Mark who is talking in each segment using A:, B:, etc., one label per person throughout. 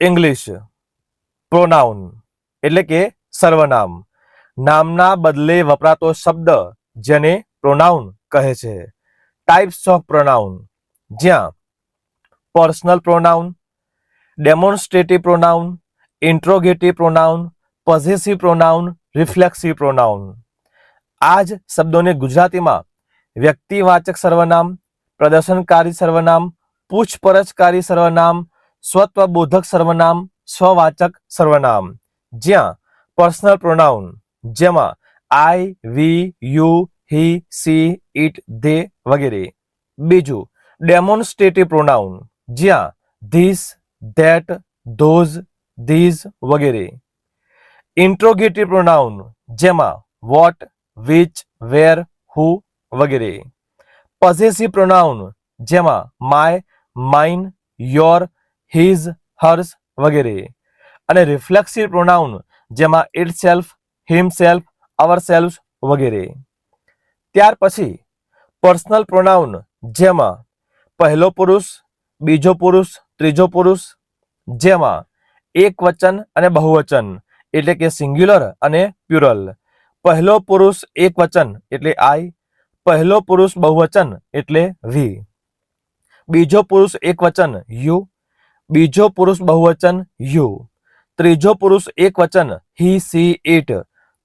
A: English pronoun એટલે કે સર્વનામ. નામના બદલે વપરાતો શબ્દ જેને પ્રોનાઉન કહે છે. ટાઈપ્સ ઓફ પ્રોનાઉન જ્યાં personal pronoun demonstrative pronoun interrogative pronoun possessive pronoun reflexive pronoun આ જ શબ્દોને ગુજરાતીમાં વ્યક્તિવાચક સર્વનામ, પ્રદર્શનકારી સર્વનામ, પૂછપરછકારી સર્વનામ સ્વત્વબોધક સર્વનામ, સ્વવાચક સર્વનામ. જ્યાં પર્સનલ પ્રોનાઉન, જેમાં I, we, you, he, she, it, they વગેરે. બીજું, ડેમોન્સ્ટ્રેટિવ પ્રોનાઉન, જ્યાં ધીસ, ધેટ, ધોઝ, ધીઝ વગેરે. ઇન્ટ્રોગેટિવ પ્રોનાઉન, જેમાં વોટ, વિચ, વેર, હુ વગેરે. પઝેસિવ પ્રોનાઉન, જેમાં my, mine, your his hers વગેરે. અને રિફ્લેક્સિવ પ્રોનાઉન જેમાં itself himself our self વગેરે. ત્યાર પછી પર્સનલ પ્રોનાઉન જેમાં પહેલો પુરુષ, બીજો પુરુષ, ત્રીજો પુરુષ, જેમાં એક વચન અને બહુવચન, એટલે કે સિંગ્યુલર અને પ્યુરલ પહેલો પુરુષ એક વચન, એટલે આઈ પહેલો પુરુષ બહુવચન, એટલે વી બીજો પુરુષ એક વચન યુ બીજો પુરુષ બહુવચન યુ. ત્રીજો પુરુષ એક વચન હી, સી, ઇટ.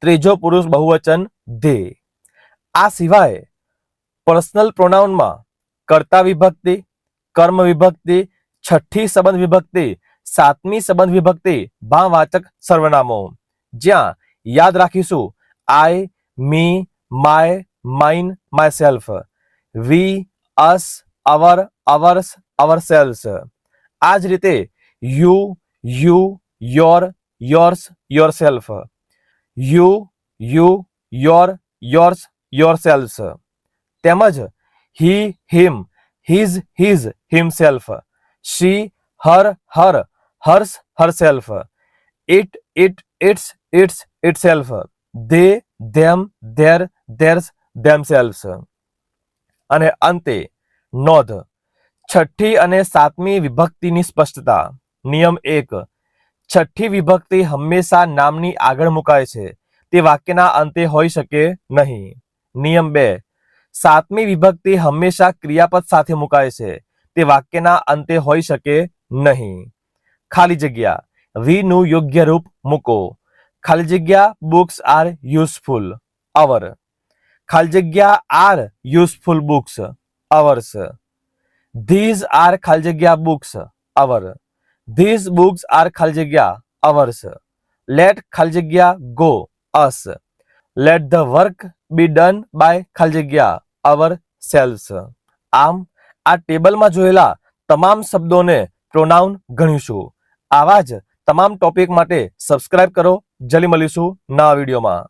A: ત્રીજો પુરુષ બહુવચન ધે. આ સિવાય પર્સનલ પ્રોનાઉનમાં કર્તા વિભક્તિ, કર્મ વિભક્તિ, છઠ્ઠી સંબંધ વિભક્તિ, સાતમી સંબંધ વિભક્તિ ભાવવાચક સર્વનામો. જ્યાં યાદ રાખીશું, I, me, my, mine myself we, us, our, ours ourselves આ જ રીતે you you your yours yourself you you your yours yourselves તેમજ he him his his himself she her her hers herself it it its its itself they them their theirs themselves અને અંતે, નોંધ. છઠ્ઠી અને સાતમી વિભક્તિની સ્પષ્ટતા. નિયમ એક. છઠ્ઠી વિભક્તિ હંમેશા નામની આગળ મુકાય છે. તે વાક્યના અંતે હોઈ શકે નહીં. નિયમ બે. સાતમી વિભક્તિ હંમેશા ક્રિયાપદ સાથે મુકાય છે. તે વાક્યના અંતે હોઈ શકે નહીં. ખાલી જગ્યા. વીનું યોગ્ય રૂપ મૂકો. ખાલી જગ્યા બુક્સ આર યુઝફુલ. અવર. ખાલી જગ્યા are useful books. Ours. These are ખાલી જગ્યા books our these books are ખાલી જગ્યા અવર્સ લેટ ખાલી જગ્યા go us let the work be done by ખાલી જગ્યા અવર સેલ્સ આમ, આ ટેબલમાં જોયેલા તમામ શબ્દોને પ્રોનાઉન ગણીશું. આવા જ તમામ ટોપિક માટે સબસ્ક્રાઇબ કરો. જલ્દી મળીશું નવા વિડીયોમાં.